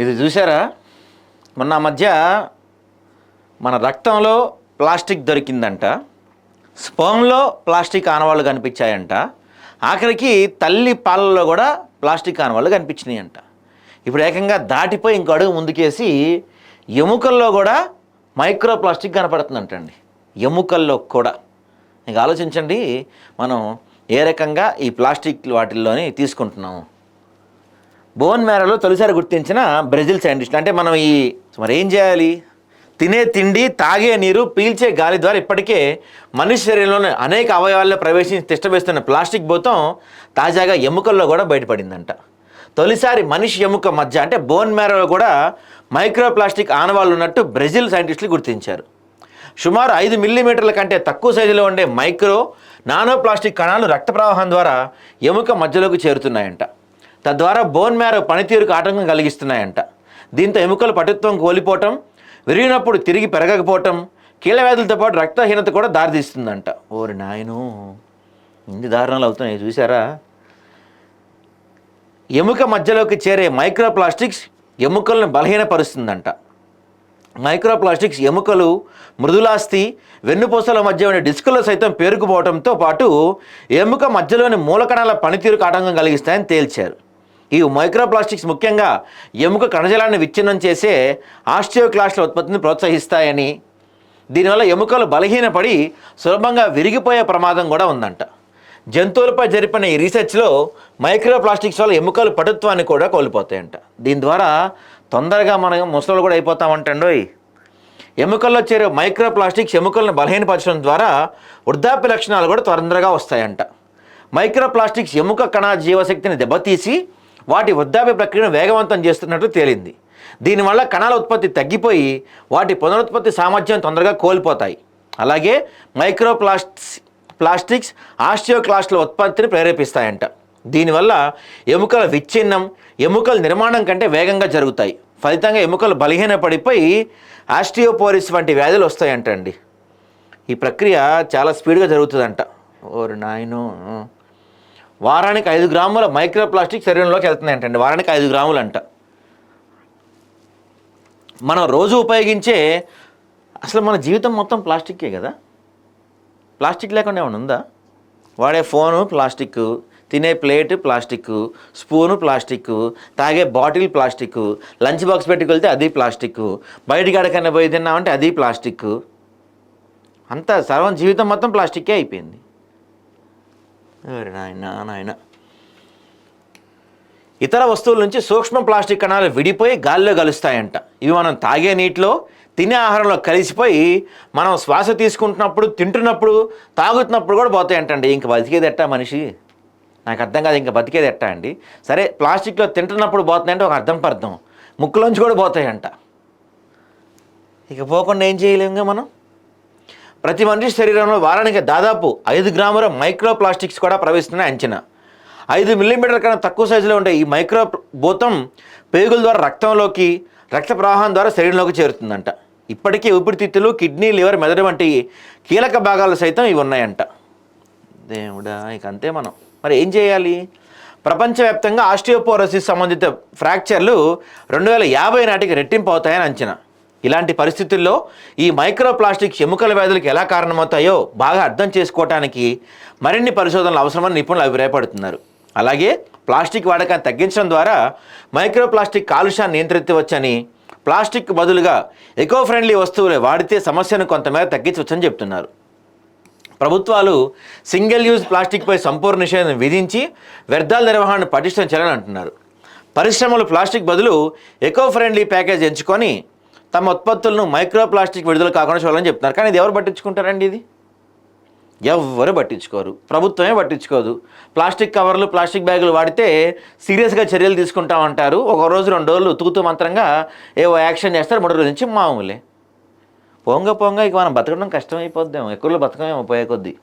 ఇది చూసారా మొన్న మధ్య మన రక్తంలో ప్లాస్టిక్ దొరికిందంట. స్పోమ్లో ప్లాస్టిక్ ఆనవాళ్ళు కనిపించాయంట. ఆఖరికి తల్లి పాలల్లో కూడా ప్లాస్టిక్ ఆనవాళ్ళు కనిపించినాయంట. ఇప్పుడు ఏకంగా దాటిపోయి ఇంకో అడుగు ముందుకేసి ఎముకల్లో కూడా మైక్రో ప్లాస్టిక్ కనపడుతుందంటండి. ఎముకల్లో కూడా. ఇంకా ఆలోచించండి మనం ఏ రకంగా ఈ ప్లాస్టిక్ వాటిల్లోని తీసుకుంటున్నాము? బోన్ మేరలో తొలిసారి గుర్తించిన బ్రెజిల్ సైంటిస్టులు అంటే మనం ఈ మరి ఏం చేయాలి? తినే తిండి తాగే నీరు పీల్చే గాలి ద్వారా ఇప్పటికే మనిషి శరీరంలోని అనేక అవయవాల్లో ప్రవేశించి తిష్టవేస్తున్న ప్లాస్టిక్ భూతం తాజాగా ఎముకల్లో కూడా బయటపడిందంట. తొలిసారి మనిషి ఎముక మధ్య అంటే బోన్ మేరలో కూడా మైక్రో ప్లాస్టిక్ ఆనవాళ్ళు ఉన్నట్టు బ్రెజిల్ సైంటిస్టులు గుర్తించారు. సుమారు ఐదు మిల్లీమీటర్ల కంటే తక్కువ సైజులో ఉండే మైక్రో నానో ప్లాస్టిక్ కణాలు రక్త ప్రవాహం ద్వారా ఎముక మధ్యలోకి చేరుతున్నాయంట. తద్వారా బోన్ మ్యారో పనితీరుకు ఆటంకం కలిగిస్తున్నాయంట. దీంతో ఎముకలు పటుత్వం కోల్పోవటం విరిగినప్పుడు తిరిగి పెరగకపోవటం కీళ్ళ వ్యాధులతో పాటు రక్తహీనత కూడా దారితీస్తుందంట. ఓరి నాయను ఇన్ని దారుణాలు అవుతున్నాయి చూసారా ఎముక మధ్యలోకి చేరే మైక్రో ప్లాస్టిక్స్ ఎముకలను బలహీనపరుస్తుందంట. మైక్రోప్లాస్టిక్స్ ఎముకలు మృదులాస్థి వెన్నుపూసల మధ్య ఉండే డిస్కులో సైతం పేరుకుపోవడంతో పాటు ఎముక మధ్యలోని మూలకణాల పనితీరుకు ఆటంకం కలిగిస్తాయని తేల్చారు. ఈ మైక్రో ప్లాస్టిక్స్ ముఖ్యంగా ఎముక కణజాలాన్ని విచ్ఛిన్నం చేసే ఆస్టియోక్లాస్ట్ల ఉత్పత్తిని ప్రోత్సహిస్తాయని దీనివల్ల ఎముకలు బలహీనపడి సులభంగా విరిగిపోయే ప్రమాదం కూడా ఉందంట. జంతువులపై జరిపిన ఈ రీసెర్చ్లో మైక్రో ప్లాస్టిక్స్ వల్ల ఎముకలు పటుత్వాన్ని కూడా కోల్పోతాయంట. దీని ద్వారా తొందరగా మనం ముసలు కూడా అయిపోతామంటండోయ్. ఎముకల్లో చేరే మైక్రో ప్లాస్టిక్స్ ఎముకలను బలహీనపరచడం ద్వారా వృద్ధాప్య లక్షణాలు కూడా తొందరగా వస్తాయంట. మైక్రో ప్లాస్టిక్స్ ఎముక కణ జీవశక్తిని దెబ్బతీసి వాటి వృద్ధాప్య ప్రక్రియను వేగవంతం చేస్తున్నట్లు తేలింది. దీనివల్ల కణాల ఉత్పత్తి తగ్గిపోయి వాటి పునరుత్పత్తి సామర్థ్యం తొందరగా కోల్పోతాయి. అలాగే మైక్రోప్లాస్ట్స్ ప్లాస్టిక్స్ ఆస్టియోక్లాస్ట్ల ఉత్పత్తిని ప్రేరేపిస్తాయంట. దీనివల్ల ఎముకల విచ్ఛిన్నం ఎముకల నిర్మాణం కంటే వేగంగా జరుగుతాయి. ఫలితంగా ఎముకలు బలహీనపడిపోయి ఆస్టియోపోరిస్ వంటి వ్యాధులు వస్తాయంటండి. ఈ ప్రక్రియ చాలా స్పీడ్గా జరుగుతుందంట. ఓరు నాయను వారానికి ఐదు గ్రాముల మైక్రో ప్లాస్టిక్ శరీరంలోకి వెళ్తున్నాయంటండి. వారానికి ఐదు గ్రాములు అంట మనం రోజు ఉపయోగించే అసలు మన జీవితం మొత్తం ప్లాస్టిక్కే కదా? ప్లాస్టిక్ లేకుండా ఏమైనా ఉందా? వాడే ఫోను ప్లాస్టిక్ తినే ప్లేట్ ప్లాస్టిక్ స్పూను ప్లాస్టిక్ తాగే బాటిల్ ప్లాస్టిక్ లంచ్ బాక్స్ పెట్టుకెళ్తే అది ప్లాస్టిక్ బయటికి ఎక్కడికైనా పోయి తిన్నామంటే అది ప్లాస్టిక్ అంతా సర్వం జీవితం మొత్తం ప్లాస్టిక్కే అయిపోయింది. నాయన నాయన. ఇతర వస్తువుల నుంచి సూక్ష్మ ప్లాస్టిక్ కణాలు విడిపోయి గాలిలో కలుస్తాయంట ఇవి మనం తాగే నీటిలో తినే ఆహారంలో కలిసిపోయి మనం శ్వాస తీసుకుంటున్నప్పుడు తింటున్నప్పుడు తాగుతున్నప్పుడు కూడా పోతాయంటండి. ఇంక బతికేది ఎట్టా మనిషి? నాకు అర్థం కాదు ఇంకా బతికేది ఎట్టా అండి? సరే ప్లాస్టిక్లో తింటున్నప్పుడు పోతున్నాయంటే ఒక అర్థం పర్థం. ముక్కులోంచి కూడా పోతాయంట. ఇక పోకుండా ఏం చేయలేముగా మనం? ప్రతి మనిషి శరీరంలో వారానికి దాదాపు ఐదు గ్రాముల మైక్రో ప్లాస్టిక్స్ కూడా ప్రవేశిస్తున్నాయి అంచనా. ఐదు మిల్లీమీటర్ల కన్నా తక్కువ సైజులో ఉండే ఈ మైక్రో భూతం పేగుల ద్వారా రక్తంలోకి రక్త ప్రవాహం ద్వారా శరీరంలోకి చేరుతుందంట. ఇప్పటికీ ఊపిరితిత్తులు కిడ్నీ లివర్ మెదడు వంటి కీలక భాగాలు సైతం ఇవి ఉన్నాయంట. దేవుడా ఇక అంతే మనం. మరి ఏం చేయాలి? ప్రపంచవ్యాప్తంగా ఆస్టియోపోరోసిస్ సంబంధిత ఫ్రాక్చర్లు రెండు వేల యాభై నాటికి రెట్టింపు అవుతాయని అంచనా. ఇలాంటి పరిస్థితుల్లో ఈ మైక్రో ప్లాస్టిక్ ఎముకల వ్యాధులకు ఎలా కారణమవుతాయో బాగా అర్థం చేసుకోవటానికి మరిన్ని పరిశోధనలు అవసరమని నిపుణులు అభిప్రాయపడుతున్నారు. అలాగే ప్లాస్టిక్ వాడకాన్ని తగ్గించడం ద్వారా మైక్రో ప్లాస్టిక్ కాలుష్యాన్ని నియంత్రించవచ్చని ప్లాస్టిక్ బదులుగా ఎకో ఫ్రెండ్లీ వస్తువులు వాడితే సమస్యను కొంతమేర తగ్గించవచ్చని చెప్తున్నారు. ప్రభుత్వాలు సింగిల్ యూజ్ ప్లాస్టిక్పై సంపూర్ణ నిషేధం విధించి వ్యర్థాల నిర్వహణను పటిష్టం చేయాలని అంటున్నారు. పరిశ్రమలు ప్లాస్టిక్ బదులు ఎకో ఫ్రెండ్లీ ప్యాకేజ్ ఎంచుకొని తమ ఉత్పత్తులను మైక్రో ప్లాస్టిక్ విడుదల కాకుండా చూడాలని చెప్తున్నారు. కానీ ఇది ఎవరు పట్టించుకుంటారండి ఇది? ఎవ్వరు పట్టించుకోరు. ప్రభుత్వమే పట్టించుకోదు. ప్లాస్టిక్ కవర్లు ప్లాస్టిక్ బ్యాగులు వాడితే సీరియస్గా చర్యలు తీసుకుంటామంటారు. ఒక రోజు రెండు రోజులు తూతూ మంత్రంగా ఏవో యాక్షన్ చేస్తారు. మూడు రోజుల నుంచి మామూలే. పొంగ పొంగ ఇక మనం బతకడం కష్టమైపోద్దాం ఎక్కువలో బతకమేమో పోయే కొద్దీ.